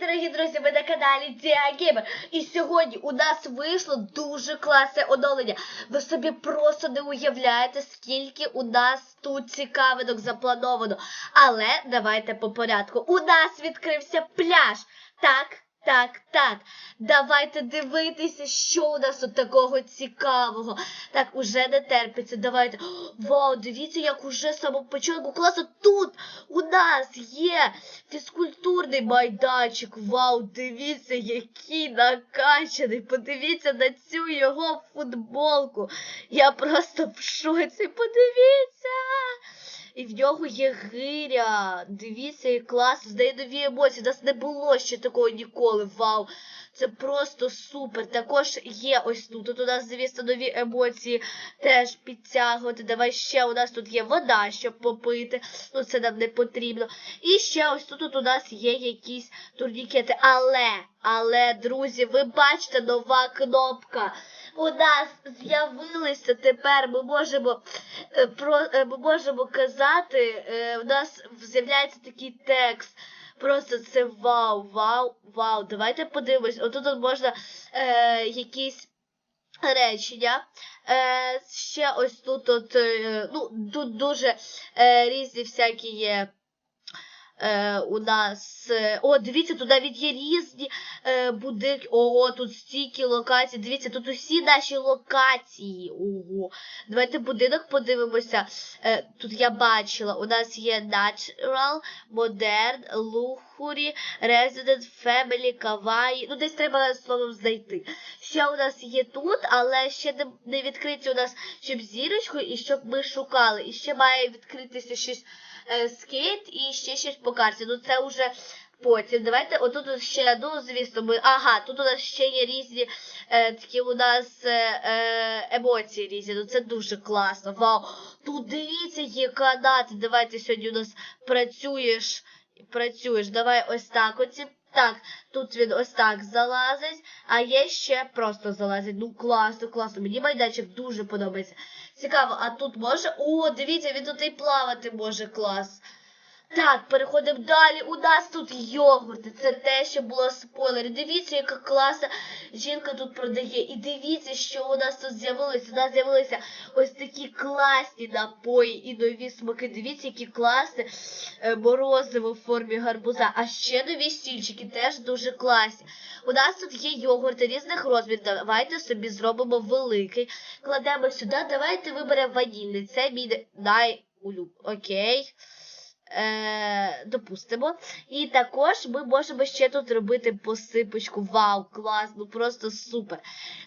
дорогі друзі! Ви на каналі Діагеймер. І сьогодні у нас вийшло дуже класне оновлення. Ви собі просто не уявляєте, скільки у нас тут цікавинок заплановано. Але давайте по порядку. У нас відкрився пляж. Так. Так, так, давайте дивитися, що у нас тут такого цікавого. Так, уже не терпиться, давайте. Вау, дивіться, як уже з самого класу тут у нас є фізкультурний майданчик. Вау, дивіться, який накачаний. Подивіться на цю його футболку. Я просто в шоці. Подивіться. І в нього є гиря. Дивіться, як класно, з неї нові емоції. У нас не було ще такого ніколи. Вау! Це просто супер. Також є ось тут. Тут у нас, звісно, нові емоції теж підтягувати. Давай ще у нас тут є вода, щоб попити. Ну, це нам не потрібно. І ще ось тут, тут у нас є якісь турнікети. Але, але, друзі, ви бачите, нова кнопка. У нас з'явилися тепер, ми можемо про е, ми можемо казати, е, у нас з'являється такий текст. Просто це вау, вау, вау. Давайте подивимось. Отут от можна е, якісь речення. Е, Ще ось тут от, е, ну, тут дуже е, різні всякі є. Е, у нас. е, О, дивіться, тут навіть є різні е, будинки. Ого, тут стільки локацій. Дивіться, тут усі наші локації. Ого. Давайте будинок подивимося. Е, тут я бачила, у нас є Natural, Modern, Luxury, Resident, Family, Kawaii. Ну, десь треба словом знайти. Ще у нас є тут, але ще не, не відкриті у нас щоб зірочкою і щоб ми шукали. І ще має відкритися щось скейт і ще щось по карті. Ну це вже потім. Давайте отут ще, ну, звісно, ми. Ага, тут у нас ще є різні е, такі у нас е, е, емоції різні. Ну це дуже класно. Вау! Тут дивіться, є канати. Давайте сьогодні у нас працюєш. Працюєш. Давай ось так оці. Так, тут він ось так залазить, а є ще просто залазить. Ну, класно, класно. Мені майданчик дуже подобається. Цікаво, а тут може. О, дивіться, він тут і плавати може клас. Так, переходимо далі. У нас тут йогурти. Це те, що було спойлер. Дивіться, яка класна жінка тут продає. І дивіться, що у нас тут з'явилося. У нас з'явилися ось такі класні напої і нові смаки. Дивіться, які класні е, морозиво в формі гарбуза. А ще нові стільчики теж дуже класні. У нас тут є йогурти різних розмірів. Давайте собі зробимо великий. Кладемо сюди. Давайте виберемо ванільний. Це мій найулюб. Окей. Е, допустимо. І також ми можемо ще тут робити посипочку. Вау, клас, ну просто супер.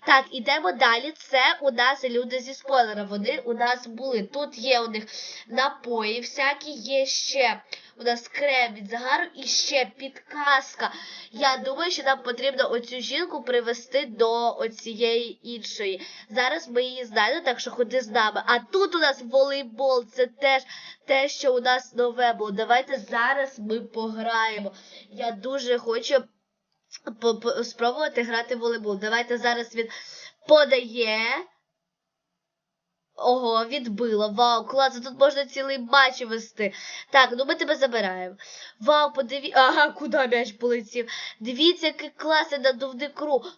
Так, ідемо далі. Це у нас люди зі спойлера. Вони у нас були. Тут є у них напої, всякі, є ще у нас крем від загару і ще підказка. Я думаю, що нам потрібно оцю жінку привести до оцієї іншої. Зараз ми її знайдемо, так що ходи з нами. А тут у нас волейбол, це теж те, що у нас нове було. Давайте зараз ми пограємо. Я дуже хочу спробувати грати в волейбол. Давайте зараз він подає. Ого, відбило. Вау, клас, тут можна цілий матч вести. Так, ну ми тебе забираємо. Вау, подивіться. Ага, куди м'яч полетів. Дивіться, який класний надувний круг.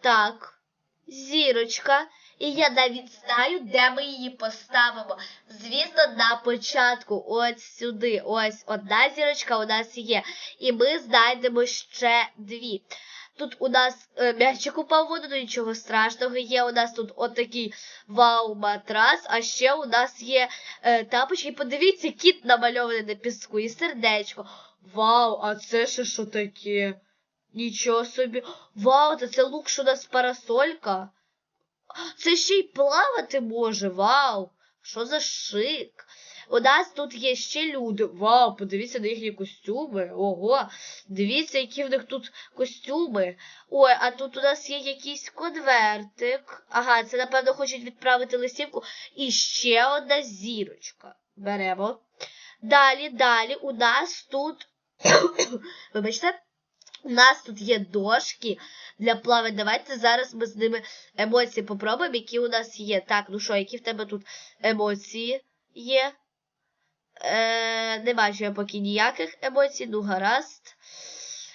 Так, зірочка. І я навіть знаю, де ми її поставимо. Звісно, на початку. Ось сюди. Ось одна зірочка у нас є. І ми знайдемо ще дві. Тут у нас е, м'ячик упав воду, ну нічого страшного. Є у нас тут отакий вау-матрас, а ще у нас є е, тапочки. Подивіться, кіт намальований на піску і сердечко. Вау, а це ще що таке? Нічого собі. Вау, це, це лукш у нас парасолька. Це ще й плавати може. Вау! Що за шик? У нас тут є ще люди. Вау, подивіться на їхні костюми. Ого, дивіться, які в них тут костюми. Ой, а тут у нас є якийсь конвертик. Ага, це, напевно, хочуть відправити листівку. І ще одна зірочка. Беремо. Далі, далі, у нас тут. Вибачте. У нас тут є дошки для плавання. Давайте зараз ми з ними емоції попробуємо, які у нас є. Так, ну що, які в тебе тут емоції є? Е, Не бачу я поки ніяких емоцій, ну гаразд.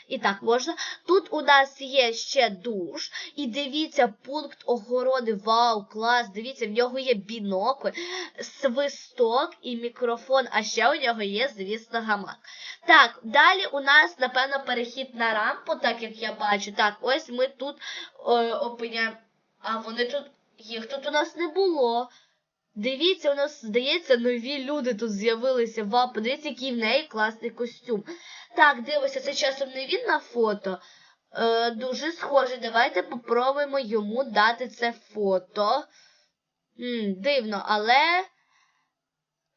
І так можна. Тут у нас є ще душ. І дивіться, пункт охорони. Вау, клас! Дивіться, в нього є бінокль, свисток і мікрофон. А ще у нього є, звісно, гамак. Так, далі у нас, напевно, перехід на рампу, так як я бачу. Так, ось ми тут е, опиняємо. А вони тут. Їх тут у нас не було. Дивіться, у нас, здається, нові люди тут з'явилися. Вау, подивіться, який в неї класний костюм. Так, дивися, це часом не він на фото. Е, Дуже схожий. Давайте попробуємо йому дати це фото. М, дивно, але.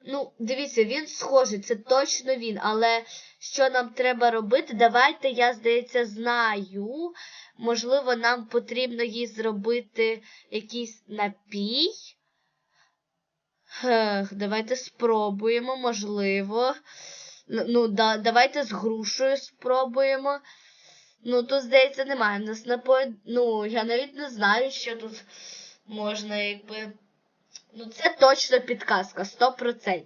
Ну, дивіться, він схожий, це точно він. Але що нам треба робити? Давайте, я, здається, знаю. Можливо, нам потрібно їй зробити якийсь напій. Ех, давайте спробуємо, можливо. Ну, ну да, давайте з грушею спробуємо. Ну, тут, здається, немає. У нас напої... Ну, я навіть не знаю, що тут можна, якби. Ну, це точно підказка, 100%.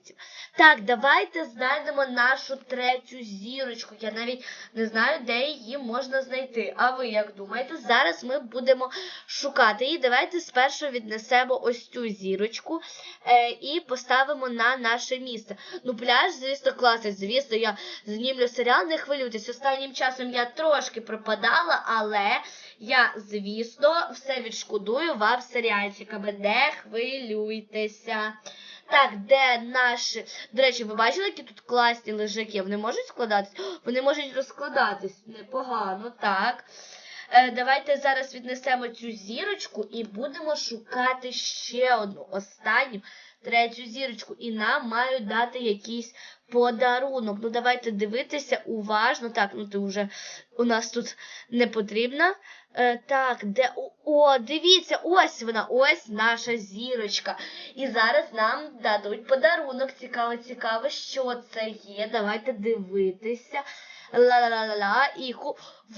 Так, давайте знайдемо нашу третю зірочку. Я навіть не знаю, де її можна знайти. А ви як думаєте? Зараз ми будемо шукати її. Давайте спершу віднесемо ось цю зірочку е, і поставимо на наше місце. Ну, пляж, звісно, класний. Звісно, я знімлю серіал, не хвилюйтесь. Останнім часом я трошки пропадала, але я, звісно, все відшкодую вам серіальчиками. Не хвилюйтеся. Так, де наші. До речі, ви бачили, які тут класні лежаки? Вони можуть складатись? Вони можуть розкладатись. Непогано, так. Е, давайте зараз віднесемо цю зірочку і будемо шукати ще одну останню третю зірочку. І нам мають дати якийсь подарунок. Ну, давайте дивитися уважно. Так, ну ти вже у нас тут не потрібна. Е, так, де. О, дивіться, ось вона, ось наша зірочка. І зараз нам дадуть подарунок. Цікаво, цікаво, що це є. Давайте дивитися. Ла-ла-ла-ла. І.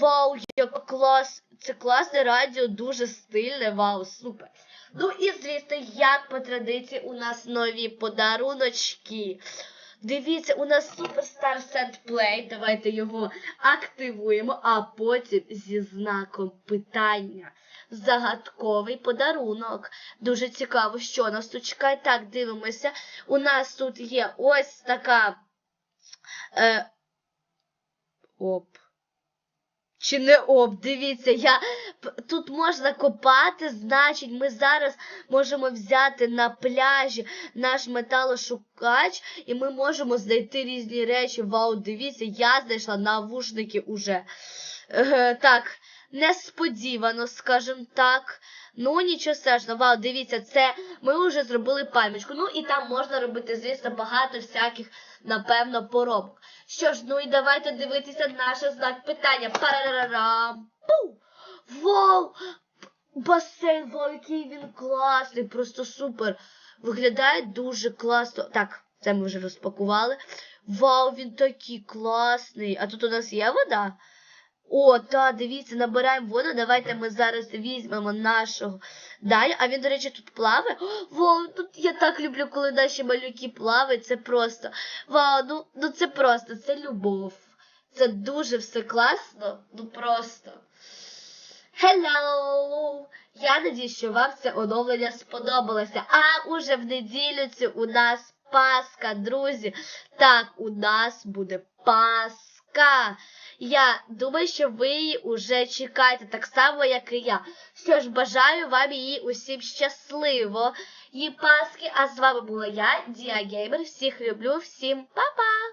Вау, як клас! Це класне радіо, дуже стильне. Вау, супер. Ну і звісно, як по традиції, у нас нові подаруночки. Дивіться, у нас Суперстар Set Play. Давайте його активуємо, а потім зі знаком питання. Загадковий подарунок. Дуже цікаво, що нас тут чекає. Так, дивимося. У нас тут є ось така. Е, Оп. Чи не об, дивіться, я тут можна копати, значить, ми зараз можемо взяти на пляжі наш металошукач, і ми можемо знайти різні речі. Вау, дивіться, я знайшла навушники уже. Е, так, несподівано, скажімо так. Ну, нічого страшного, вау, дивіться, це ми вже зробили пам'ятку. Ну і там можна робити, звісно, багато всяких, напевно, поробок. Що ж, ну і давайте дивитися наш знак питання. Парарарам. Пу! Вау! Басейн, вау, який він класний, просто супер. Виглядає дуже класно. Так, це ми вже розпакували. Вау, він такий класний. А тут у нас є вода? О, та, дивіться, набираємо воду. Давайте ми зараз візьмемо нашого далі. А він, до речі, тут плаває. Вау, тут я так люблю, коли наші малюки плавають. Це просто. Вау, ну, ну це просто, це любов. Це дуже все класно. Ну просто. Hello! Я надію, що вам це оновлення сподобалося. А уже в неділю це у нас Пасха, друзі. Так, у нас буде Пасха. Я думаю, що ви її уже чекаєте, так само, як і я. Що ж, бажаю вам її усім щасливо. Її Пасхи, а з вами була я, Дія Геймер. Всіх люблю, всім па-па!